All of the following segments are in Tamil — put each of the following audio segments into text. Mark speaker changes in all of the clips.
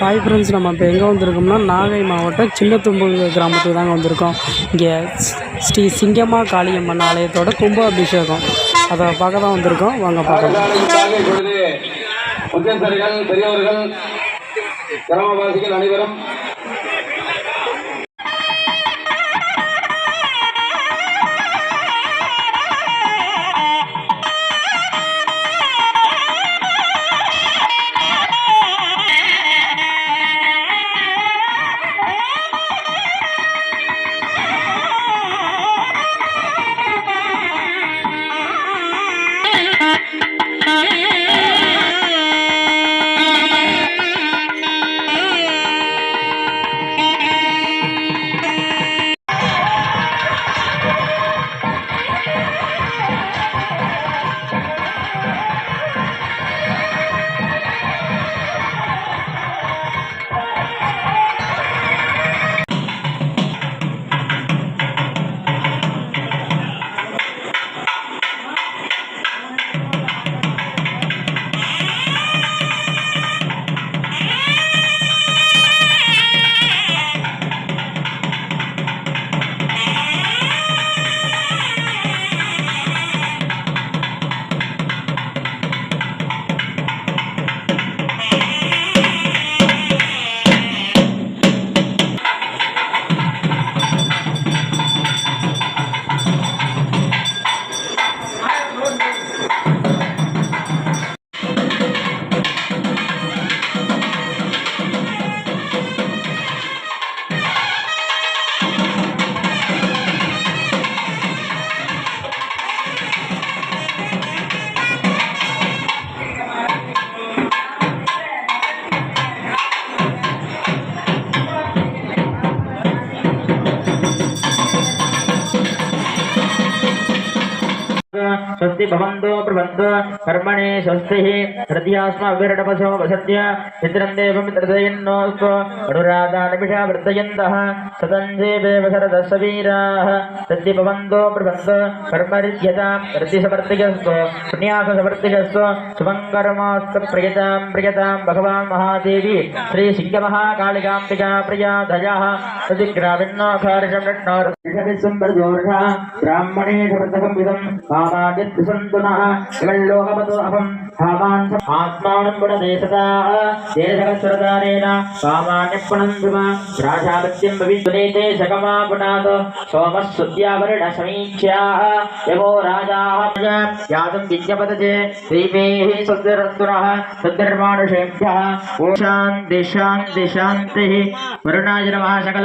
Speaker 1: ஹாய் ஃப்ரெண்ட்ஸ் நம்ம இப்போ எங்கே வந்திருக்கோம்னா நாகை மாவட்டம் சின்னத்தும்பு கிராமத்துக்கு தாங்க வந்திருக்கோம். இங்கே ஸ்ரீ சிங்கம்மா காளியம்மன் ஆலயத்தோட கும்பாபிஷேகம். அதை பார்க்க தான் வந்திருக்கோம். வாங்க பார்க்கலாம்.
Speaker 2: முக்கியஸ்தர்கள் பெரியவர்கள் கிராமவாசிகள் அனைவரும்
Speaker 3: भवन्तो प्रबन्धो कर्मणि स्वस्तिः हृदयास्माभिरडपसो वसत्य मित्रं देवमित्रदयन्नोऽस्तु अनुराधानभिषा वर्धयन्तः सतञ्जेवेव शरदः सवीराः सद्य भवन्तो प्रबन्धो कर्मरिद्यतां हृदिसमर्थिकस्तु पुण्यासमर्थिकस्तु शुभङ्कर्मास्तु प्रियतां प्रियतां भगवान् महादेवी श्रीसिंहमहाकालिकाम्बिका प्रिया दयाः प्रतिग्रामिन्नोखारिषं षट्नोर्षभिसम्बर्दोषः ब्राह्मणे शब्दकम्बिदं कामादित्सन्तु नः ఇవల్లోకమతోహం భావాన్ ఆత్మానం గుణదేశతా దేశకస్వరదానేన సామాన్యపుణంధుమ రాజాపత్యం భవిష్యతే శకమాపునాత్ సోమస్సుద్యావరుణ సమీక్షా యమో రాజా యాదం విద్యపదజే శ్రీమేహి సుద్ధిరత్తురః సుద్ధిర్మానుషేభ్యः ఓం శాంతి శాంతి శాంతిः వరుణాయ నమః సకల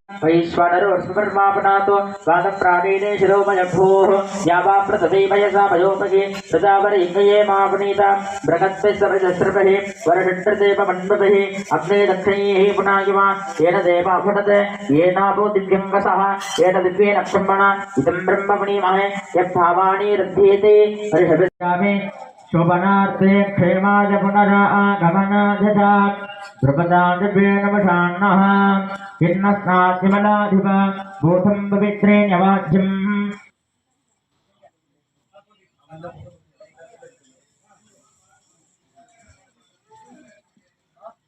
Speaker 3: ओषि वैश्वनरोस्मर्मापनातो वादप्राणीने शिरोमयभूः या वा प्रतदैमयसा भयोपहि प्रजावरयिङ्गये मापनीता बृहत्स्रभिः वरषड्देवमण्डभिः अग्ने दक्षिणैः पुनायिमा येन देवा फुटते येनापो दिव्यङ्गसः येन दिव्येन ब्रह्मणा इदं ब्रह्म पुणीमहे यद्भावानि रध्येते हरिषभिर्यामि शोभनार्थे क्षेमाय पुनरागमनाय च द्रुपदादिव्येणवशान्नः खिन्नस्नाद्विमलाधिप भूतं पवित्रेण्यवाज्यम्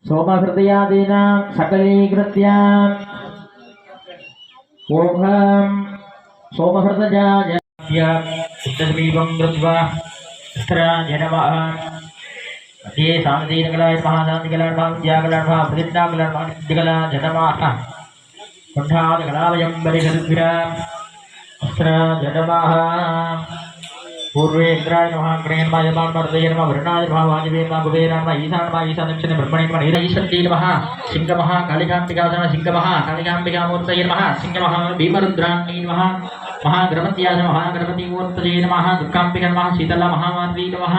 Speaker 3: सोमहृदयादीनां सकलीकृत्य ॐ सोमहृदयाय शुद्धसमीपं कृत्वा स्त्राय नमः श्री स्वामीदीनकलाय महादानकलाभाव्याकलाभा प्रतिज्ञाकलाभादिकला जटमाः कुण्ठादिकलावयं परिषद्भिरा अत्र जटमाः पूर्वे इन्द्राय नमः ग्रहेन्माय मान्मर्दये नमः, वरुणाय नमः वाजपेय नमः कुबेर नमः, ईशान नमः ईशानक्षण ब्रह्मणे नमः हिरैशन्ति नमः, सिंहमः कालिकाम्बिकासन सिंहमः कालिकाम्बिकामूर्तये नमः, सिंहमः भीमरुद्राण्ये नमः महागणपत्यास महागणपतिमूर्तये नमः, दुर्गाम्बिका नमः शीतला महामात्री नमः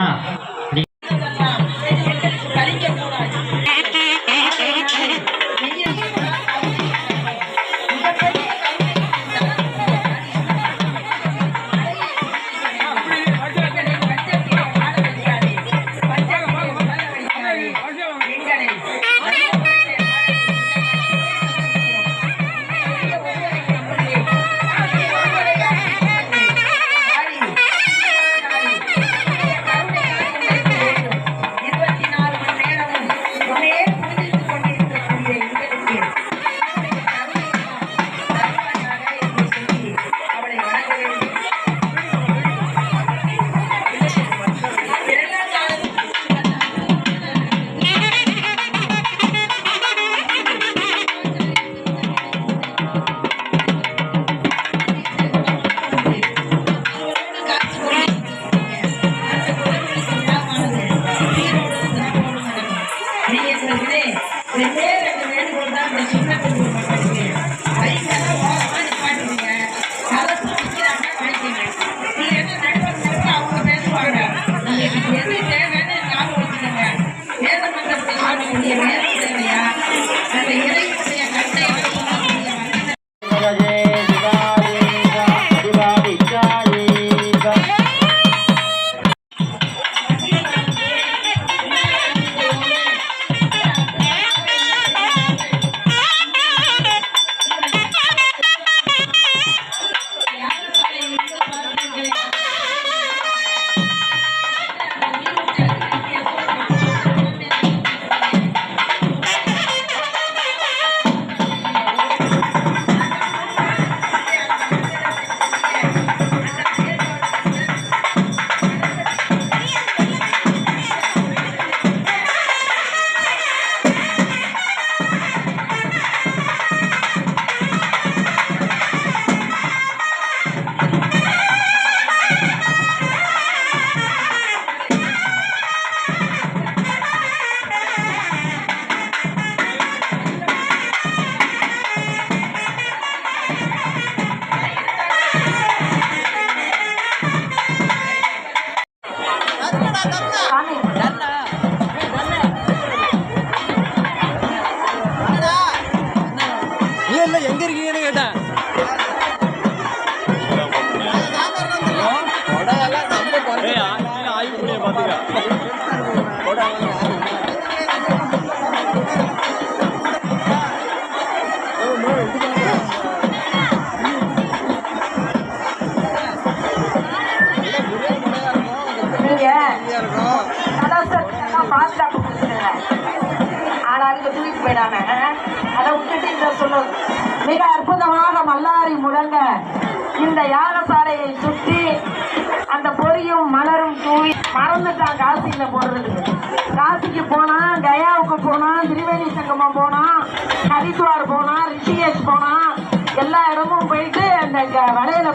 Speaker 4: அதை விட்டுட்டு சொல்லும். மிக அற்புதமாக மல்லாரி முழங்க இந்த யாகசாலையை சுற்றி அந்த பொரியும் மலரும் தூவி மறந்துட்டான் காசியில் போடுறதுக்கு காசிக்கு போனா கயாவுக்கு போனா திரிவேணி சங்கமம் போனா ஹரித்வார் போனா ரிஷிகேஷ் போனா எல்லா இடமும் போயிட்டு அந்த க-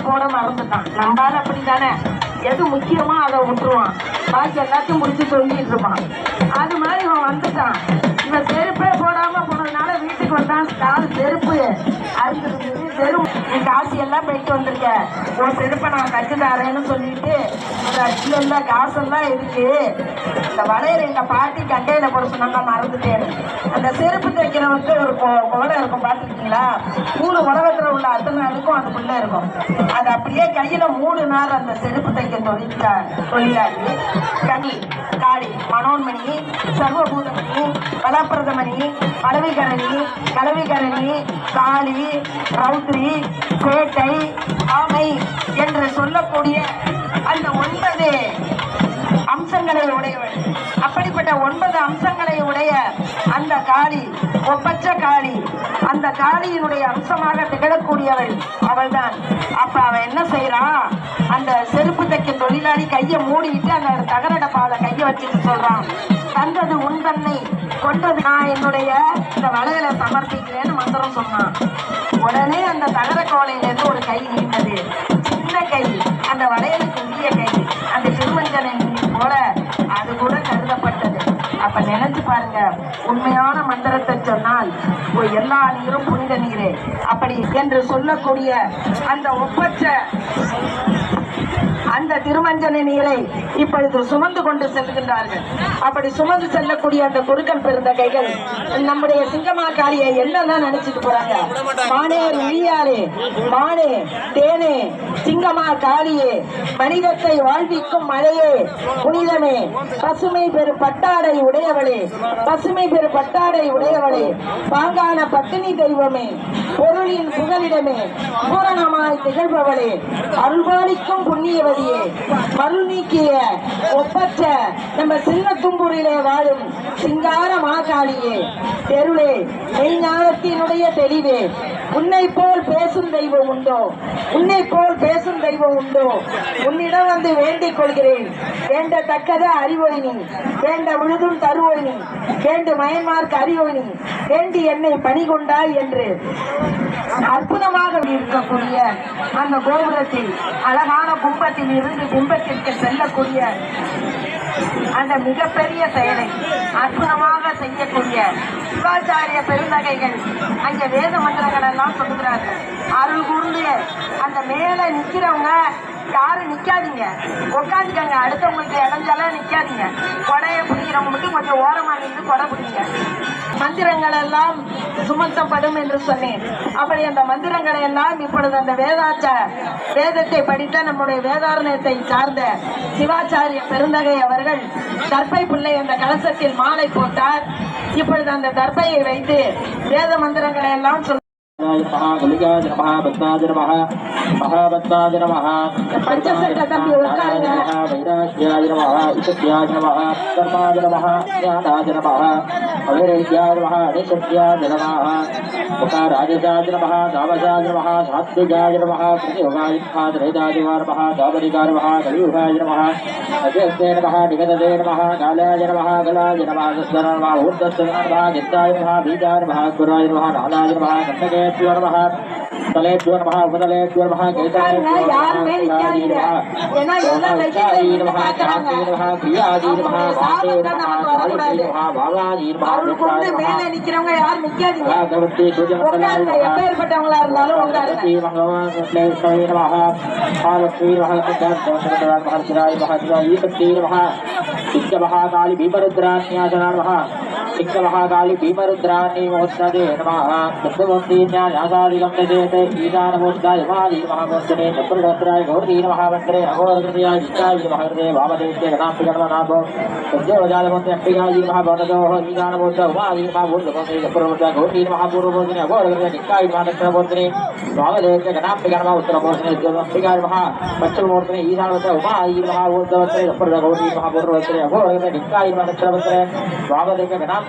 Speaker 4: போட மறந்துட்டான். நம்பாரு அப்படி தானே எது முக்கியமோ அதை விட்டுருவான். பாக்கி எல்லாத்தையும் முடிச்சு சொல்லிட்டு இருப்பான். அது மாதிரி இவன் வந்துட்டான். இவன் செருப்பே போடாம போனதுனால வீட்டுக்கு வந்தான். கால் செருப்பு அறுத்துருந்தது செருப்பு நீ காசு எல்லாம் போயிட்டு வந்திருக்க. உன் செருப்பை நான் கட்டு தரேன்னு சொல்லிட்டு ஒரு அச்சில் இருந்தால் காசெல்லாம் இருக்கு. இந்த வளையல் எங்கள் பாட்டி கட்டையில போட சொன்னாங்க மறந்துட்டேன். அந்த செருப்பு தைக்கிறவங்க ஒரு கொ- இருக்கும் பார்த்துருக்கீங்களா? மூணு உலகத்தில் உள்ள அத்தனை அதுக்கும் அதுக்குள்ளே இருக்கும். அது அப்படியே கையில் மூணு நாள் அந்த செருப்பு தைக்க தொழிலா தொழிலாளி கனி காளி மனோன்மணி சர்வபூதமணி பலப்பிரதமணி பலவிகரணி கலவிகரணி காளி ரௌத்ரி சேட்டை ஆமை என்று சொல்லக்கூடிய அந்த ஒன்பது அம்சங்களை உடையவள் அப்படிப்பட்ட ஒன்பது அம்சங்களை உடைய அந்த காளி ஒப்பற்ற காளி அந்த காளியினுடைய அம்சமாக திகழக்கூடியவள் அவள்தான். அப்ப அவன் என்ன செய்றா? அந்த செருப்பு தைக்கும் தொழிலாளி கையை மூடிட்டு அந்த தகர டப்பால கையை வச்சுட்டு சொல்றான் தந்தது உன் தன்னை கொண்டது நான் என்னுடைய இந்த வளையலை சமர்ப்பிக்கிறேன்னு மந்திரம் சொன்னான். உடனே அந்த தகர கோலையிலேருந்து ஒரு கை நீண்டது சின்ன கை அந்த வளையலுக்கு பாருங்க. உண்மையான மந்திரத்தை சொன்னால் ஓ, எல்லா நீரும் புனித நீரே. அப்படி என்று சொல்லக்கூடிய அந்த ஒப்பற்ற அந்த திருமஞ்சன நீரை இப்பொழுது சுமந்து கொண்டு செல்கின்றார்கள். அப்படி சுமந்து செல்லக்கூடிய அந்த குருக்கள் பிறந்த கைகள் நம்முடைய சிங்கமா காளியை என்னதான் நினைச்சிட்டு போறாங்க? மானே இழியாரே மானே தேனே சிங்கமா காளியே மனிதத்தை வாழ்விக்கும் மழையே புனிதமே பசுமை பெரு பட்டாடை உடையவளே பசுமை பெரு பட்டாடை உடையவளே பாங்கான பத்தினி தெய்வமே பொருளின் புகலிடமே பூரணமாய் திகழ்பவளே அருள்பாலிக்கும் புண்ணியவதியே மருள் நீக்கிய ஒப்பற்ற நம்ம சின்ன தும்பூரிலே வாழும் சிங்கார மாகாளியே தெருளே மெய்ஞானத்தினுடைய தெளிவே உன்னை போல் பேசும் தெய்வம் உண்டோ? உன்னை போல் பேசும் தெய்வம் உண்டோ? உன்னிடம் வந்து வேண்டிக் கொள்கிறேன். வேண்டத்தக்கத அறிவோய் வேண்ட விழுதும் தருவோய் நீ வேண்டு மயன்மார்க்கு அறிவொழினி. நீ வேண்டி என்னை பணி கொண்டாய் என்று. அற்புதமாக இருக்கக்கூடிய அந்த கோபுரத்தில் அழகான கும்பத்தில் இருந்து கும்பத்திற்கு செல்லக்கூடிய அந்த மிகப்பெரிய செயலை அற்புதமாக செய்யக்கூடிய சிவாச்சாரிய பெருந்தகைகள் அங்கே வேத மந்திரங்கள் எல்லாம் சொல்லுகிறார்கள். அருள் கூர்ந்து அந்த மேல நிக்கிறவங்க யாரும் நிக்காதீங்க. உட்காந்துக்கங்க அடுத்தவங்களுக்கு இடைஞ்சாலாம் நிக்காதீங்க. கொடையை பிடிக்கிறவங்க மட்டும் கொஞ்சம் ஓரமா நின்று கொடை பிடிங்க. மந்திரங்கள் எல்லாம் சுமத்தப்படும் என்று சொன்னேன். அப்படி அந்த மந்திரங்களை எல்லாம் இப்பொழுது அந்த வேதாச்ச வேதத்தை படித்த நம்முடைய வேதாரணத்தை சார்ந்த சிவாச்சாரிய பெருந்தகை அவர்கள் தர்பை பிள்ளை அந்த கலசத்தில் மாலை போட்டார். இப்பொழுது அந்த தர்பையை வைத்து வேத மந்திரங்களை எல்லாம்
Speaker 3: महाभक्ताय नमः वैराश्याय नमः इषत्याय नमः कर्माय नमः ज्ञानाय नमः अभिरज्ञाय नमः अनिषत्याय नमः उकाराजजाय नमः दावजाय नमः सात्विकाय नमः प्रतियोगाय नमः त्रैदादिवा नमः दावरिकाय नमः कलियुगाय नमः अजस्ते नमः निगदते नमः कालाय नमः गलाय नमः सस्तर नमः ऊर्धस्तर नमः गिद्धाय नमः बीजाय नमः गुराय नमः नालाय नमः कन्दके
Speaker 4: தலையேற்றுவ நம தலையேற்றுவ
Speaker 3: நம உபதலையேற்றுவ நம கைதாயி நம காத்தே நம கிரியாதி நம காத்தே நம காளிதே நம பாலாஜி लिङ्गमहाकालि भीमरुद्राणि मोत्सदे नमः। शब्दमूर्तिन्यासादिकं दशेत ईशानमूर्ताय महादीमहामूर्तने चक्रगोत्राय गौरीमहामन्त्रे नमोदृतया इष्टाय महाकृते वामदेशे गणाम्बिकर्मनाभो सद्योजालमन्त्रे अम्बिकायी महाभवनतोः ईशानमूर्त उमादीमहाभूर्तमन्त्रे चक्रमूर्ता गौरीमहापूर्वभोजने अघोरकृते निष्काय महादक्षिणमूर्तने वामदेशे गणाम्बिकर्मा उत्तरभोजने अम्बिकाय महा पश्चिममूर्तने, ईशानमूर्त उमादीमहाभूर्तवत्रे चक्रगौरीमहापूर्ववत्रे अघोरकृते निष्काय महादक्षिणमन्त्रे वामदेशे गणाम्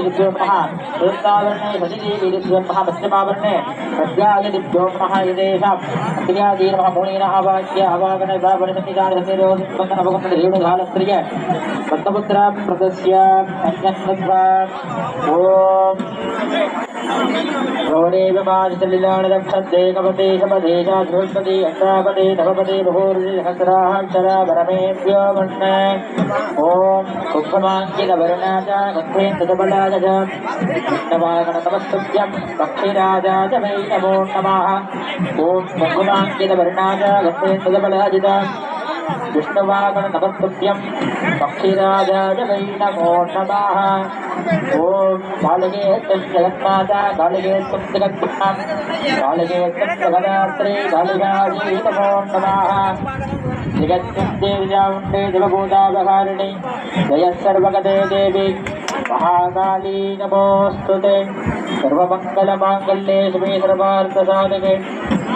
Speaker 3: वामायी विद्योन्मद्या वसन्ते विद्योन्मः वृन्दावरणे सतिदेवी विद्योन्मः पश्चिमावरणे प्रज्ञाय विद्योन्मः यदेशाम् अग्न्यादी नमः मुनीन आवाक्य अवागणे दावणे सन्निधान सन्निरोधन भगवन् रेणुधालत्रिय दत्तपुत्र प्रदस्य अन्यस्मद्वा ॐ गौरेव माजलिलाण रक्षन्ते कपते शपदे चाधुष्पदे अष्टापदे नवपदे बहुर्सहस्राक्षरा वरमेभ्यो मन्ने ॐ कुम्भमाङ्कितवर्णाच गन्धेन्द्रबलाय च नवागणतमस्तुभ्यं पक्षिराजाय वै नमो नमः ॐ कुम्भमाङ्कितवर्णाच गन्धेन्द्रबलाय च విష్ణువాగణ నమస్కృత్యం పక్షిరాజాయ వై నమో నమ ఓం బాలగేత్వం జగన్మాత బాలగేత్వం జగద్భిక్షాం బాలగేత్వం జగదాత్రి బాలిగాజీ నమో నమ జయసర్వగదే దేవి మహాకాళీ నమోస్తుతే సర్వమంగళమాంగళ్యే శ్రీ సర్వార్థ సాధకే.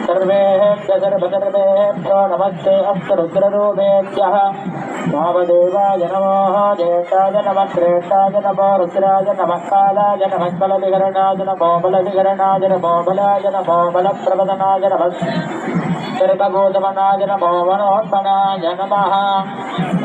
Speaker 3: सर्वेभ्य सर्वसर्वेभ्यो नमस्ते अस्तु रुद्ररूपेभ्यः वामदेवाय नमः ज्येष्ठाय नमः श्रेष्ठाय नमो रुद्राय नमः कालाय नमः बलविहरणाय नमो बलविहरणाय नमो बलाय नमो बलप्रवदनाय नमः सर्वभूतमनाय नमो मनोत्मनाय नमः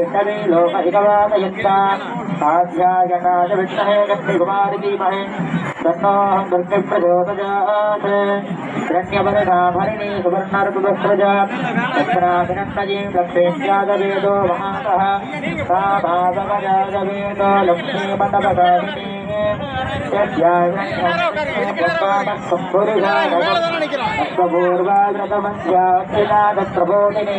Speaker 3: वैष्णवी लोक एकवादयत्ता आध्यायकाश विष्णहे गतिकुमारी दीमहे तन्नो दुर्गे प्रचोदयात् हिरण्यवरणाभरिणी सुवर्णार्कुवस्त्रजा तत्राभिनन्दजीं लक्ष्मीत्यादवेदो महातः सा भागवजादवेदो लक्ष्मीपदपदारिणी यस्यापूर्वाग्रतमस्याखिलादप्रबोधिनी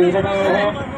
Speaker 3: लक्ष्मेः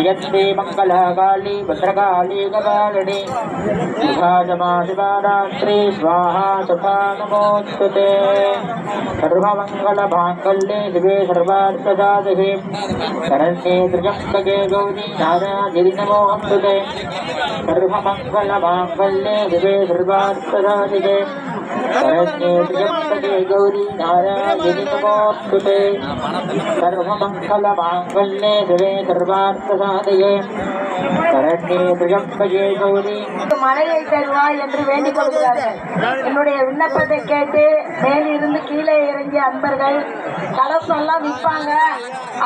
Speaker 3: मंगल मङ्गलकाली भद्रकाली कपालिनी विभाजमा शिवारात्रि स्वाहा सुखा नमोऽस्तु ते सर्वमङ्गलभाङ्गल्ये शिवे सर्वार्थसाधके शरण्ये त्रिजङ्कगे गौरी, नारागिरि नमोऽस्तु ते। सर्वमङ्गलभाङ्गल्ये शिवे सर्वार्थसाधिके सरस्वती गौरी नारायणितमोऽस्तुते सर्वमङ्गलमाङ्गल्ये शिवे सर्वार्थसाधये
Speaker 4: மழையை தருவாய் என்று வேண்டிக் கொள்கிறார்கள். என்னுடைய விண்ணப்பத்தை கேட்டு மேலிருந்து கீழே இறங்கிய அன்பர்கள் கலசம் எல்லாம் விற்பாங்க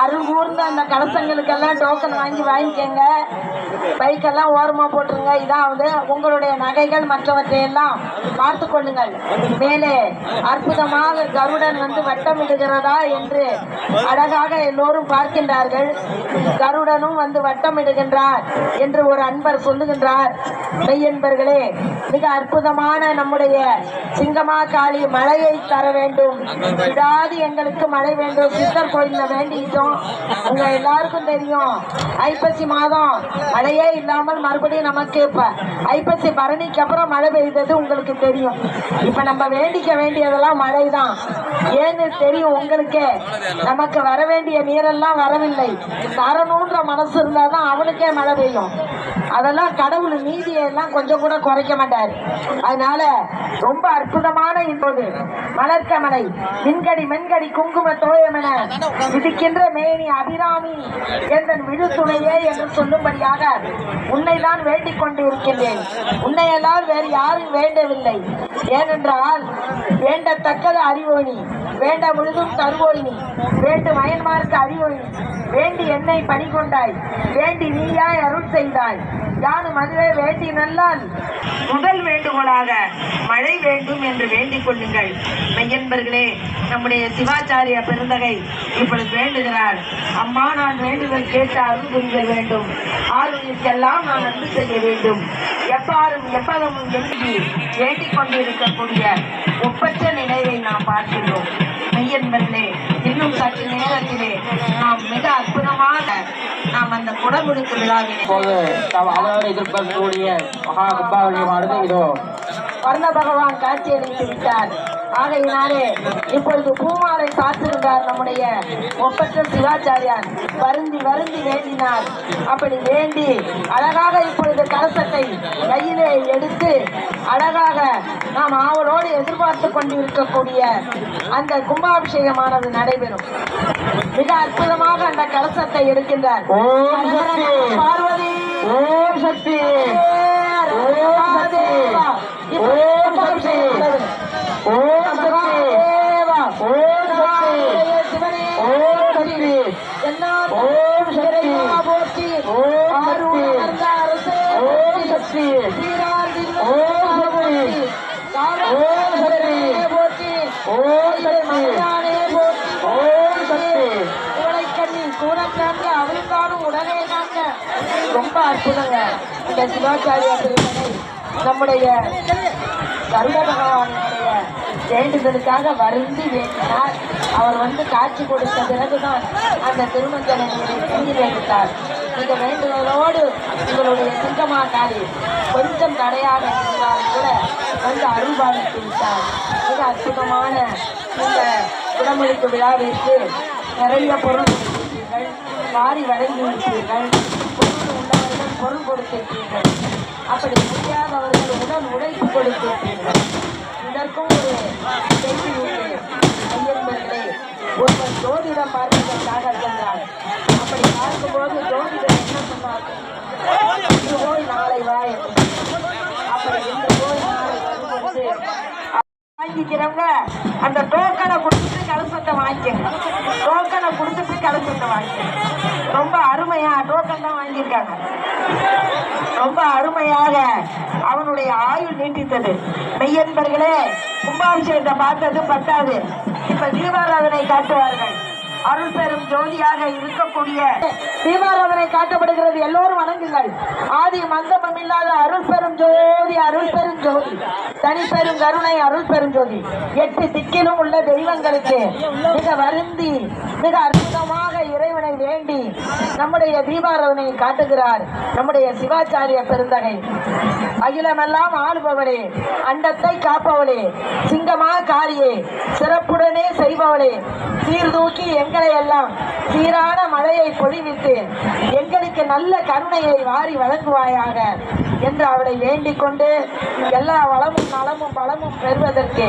Speaker 4: அருகூர்ந்த அந்த கலசங்களுக்கெல்லாம் டோக்கன் வாங்கி வாங்கிக்கங்க. பைக்கெல்லாம் ஓரமா போட்டுருங்க. இதான் வந்து உங்களுடைய நகைகள் மற்றவற்றை எல்லாம் பார்த்து கொள்ளுங்கள். மேலே அற்புதமாக கருடன் வந்து வட்டமிடுகிறதா என்று அழகாக எல்லோரும் பார்க்கின்றார்கள். கருடனும் வந்து வட்டமிடுகின்றார் என்று ஒரு அன்பர் சொல்லுகின்றார். மெய்யன்பர்களே மிக அற்புதமான நம்முடைய சிங்கமா காளி மழையை தர வேண்டும். விடாது எங்களுக்கு மழை வேண்டும். சித்தர் கோயிலில் வேண்டிக்கிட்டோம். உங்க எல்லாருக்கும் தெரியும் ஐப்பசி மாதம் மழையே இல்லாமல் மறுபடியும் நமக்கு இப்ப ஐப்பசி பரணிக்கு அப்புறம் மழை பெய்தது உங்களுக்கு தெரியும். இப்ப நம்ம வேண்டிக்க வேண்டியதெல்லாம் மழை தான் ஏன்னு தெரியும் உங்களுக்கே. நமக்கு வர வேண்டிய நீரெல்லாம் வரவில்லை. தரணுன்ற மனசு இருந்தாதான் அவனுக்கே மழை பெய்யும் அதெல்லாம் கடவுள் நீதியை எல்லாம் கொஞ்சம் கூட குறைக்க மாட்டார். அதனால ரொம்ப அற்புதமான இப்போது மலர்க்கமலை மின்கடி மென்கடி குங்கும தோயமென விதிக்கின்ற மேனி அபிராமி என்ற விழுத்துணையே என்று சொல்லும்படியாக உன்னை தான் வேண்டிக் கொண்டு இருக்கின்றேன் உன்னையெல்லாம் வேறு யாரும் வேண்டவில்லை. ஏனென்றால் வேண்டத்தக்கது அறிவோனி வேண்ட முழுதும் தருவோயினி வேண்டு மயன்மார்க்கு அறிவோயினி வேண்டி என்னை பணி கொண்டாய் வேண்டி நீயா அருள் செய்தாய். யானும் அதுவே வேண்டி நல்லால் முதல் வேண்டுகோளாக மழை வேண்டும் என்று வேண்டிக் கொள்ளுங்கள். மையன்பர்களே நம்முடைய சிவாச்சாரிய பெருந்தகை இப்பொழுது வேண்டுகிறார். அம்மா நான் வேண்டுதல் கேட்டு அருள் புரிய வேண்டும். ஆளுநருக்கெல்லாம் நான் அன்பு செய்ய வேண்டும். எப்பாரும் எப்பதமும் எழுதி வேண்டிக் கொண்டிருக்கக்கூடிய ஒப்பற்ற நினைவை நாம் பார்க்கின்றோம். மையன்பர்களே இன்னும் சற்று நேரத்திலே நாம் மிக அற்புதமாக நாம் அந்த குடமுழுக்கு விழாவினை
Speaker 3: அவரோடு எதிர்பார்க்கக்கூடிய மகா கும்பாவளியமானது இதோ.
Speaker 4: வர்ண பகவான் காட்சியளித்து விட்டார். ஆகையினாலே இப்பொழுது பூமாலை சாத்துகின்றார் நம்முடைய ஒப்பற்ற சிவாச்சாரியார். வருந்தி வருந்தி வேண்டினார். அப்படி வேண்டி அழகாக இப்பொழுது கலசத்தை கையிலே எடுத்து அழகாக நாம் ஆவலோடு எதிர்பார்த்து கொண்டிருக்கக்கூடிய அந்த கும்பாபிஷேகமானது நடைபெறும். மிக அற்புதமாக அந்த கலசத்தை எடுக்கின்றார். பார்வதி.
Speaker 3: ஓம் சக்தி.
Speaker 4: ஓம் சக்தி.
Speaker 3: ஓம்
Speaker 4: ரொம்ப அற்புதங்க இந்த சிவாச்சாரியா திருமணை நம்முடைய கருட பகவானுடைய வேண்டுதலுக்காக வருந்தி வேண்டினார். அவர் வந்து காட்சி கொடுத்த பிறகுதான் அந்த திருமஞ்சனை கையில் வைத்தார் இந்த வேண்டுதலோடு உங்களுடைய சிங்கமாக்காரி கொஞ்சம் தடையாக இருந்தால் கூட வந்து அருள்பாலித்து விட்டார் மிக அற்புதமான இந்த குடமுழுக்கு விழாவிற்கு நிறைய பொருள் வாரி வழங்கி விட்டீர்கள் பொருள் உள்ளவர்கள் அப்படி முடியாதவர்கள் உடல் உழைப்பு கொடுத்திருக்கிறீர்கள் இதற்கும் ஒரு செய்தி உண்டு. ஐயன்பர்களே ஒருவர் ஜோதிடம் பார்ப்பதற்காக சென்றார். அப்படி பார்க்கும்போது ஜோதிடம் என்ன சொன்னார்? இன்று போய் நாளை வாயம் என்று அப்படி இன்று போய் நாளை வரும்போது வாங்கிக்கிறவங்க அந்த டோக்கனை கொடுத்துட்டு கலசத்தை வாங்கிக்கங்க. டோக்கனை கொடுத்துட்டு கலசத்தை வாங்கிக்கங்க. ரொம்ப அருமையா டோக்கன் தான் வாங்கியிருக்காங்க. ரொம்ப அருமையாக அவனுடைய ஆயுள் நீட்டித்தது. மெய்யன்பர்களே கும்பாபிஷேகத்தை பார்த்தது பத்தாது. இப்ப தீபாராதனை காட்டுவார்கள். அருள் பெரும் ஜோதியாக இருக்கக்கூடிய தீபாராதனை காட்டப்படுகிறது எல்லோரும் வணங்குங்கள் ஆதி மந்தமம் இல்லாத அருள் பெரும் ஜோதி அருள் பெரும் ஜோதி. தனி பெரும் கருணை அருள் பெரும் ஜோதி. எட்டு திக்கிலும் உள்ள தெய்வங்களுக்கு மிக வருந்தி மிக அற்புதமாக இறைவனை வேண்டி நம்முடைய தீபாரதனை காட்டுகிறார். நம்முடைய சிவாச்சாரிய பெருந்தகை. அகிலமெல்லாம் ஆளுபவளே அண்டத்தை காப்பவளே சிங்கமா காரியே சிறப்புடனே செய்பவளே சீர்தூக்கி எங்களை எல்லாம் சீரான மழையை பொழிவித்து எங்களுக்கு நல்ல கருணையை வாரி வழங்குவாயாக என்று அவளை வேண்டிக் கொண்டு எல்லா வளமும் நலமும் பலமும் பெறுவதற்கு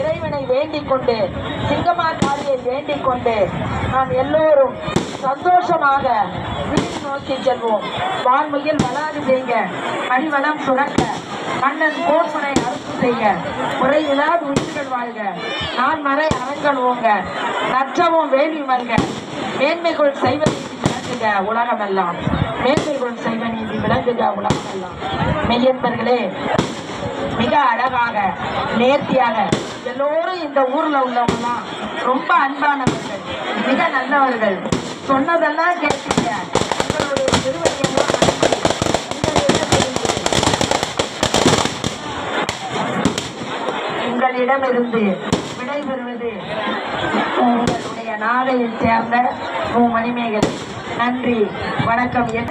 Speaker 4: இறைவனை வேண்டிக் கொண்டு சிங்கமா காரியை வேண்டிக் கொண்டு நாம் எல்லோரும் சந்தோஷமாக வீடு நோக்கி செல்வோம். வான்மையில் வளாது செய்ய மணிவளம் சுரக்க மன்னன் போர்முனை அரசு செய்ய குறைவிலாது உயிர்கள் வாழ்க நான் மறை அரங்கல் ஓங்க நற்றவும் வேலி மல்க மேன்மைகள் செய்வ நீதி விளங்குக உலகமெல்லாம். மேன்மைகள் செய்வ நீதி விளங்குக உலகமெல்லாம். மெய்யன்பர்களே மிக அழகாக நேர்த்தியாக எல்லோரும் இந்த ஊர்ல உள்ளவங்கலாம் ரொம்ப அன்பானவர்கள் மிக நல்லவர்கள். சொன்னதெல்லாம் கேட்டீங்க உங்களுடைய திருவடியெல்லாம் உங்களிடமிருந்து விடைபெறுவது உங்களுடைய நாளையில் சேர்ந்த உன் மணிமேகள் நன்றி வணக்கம். என்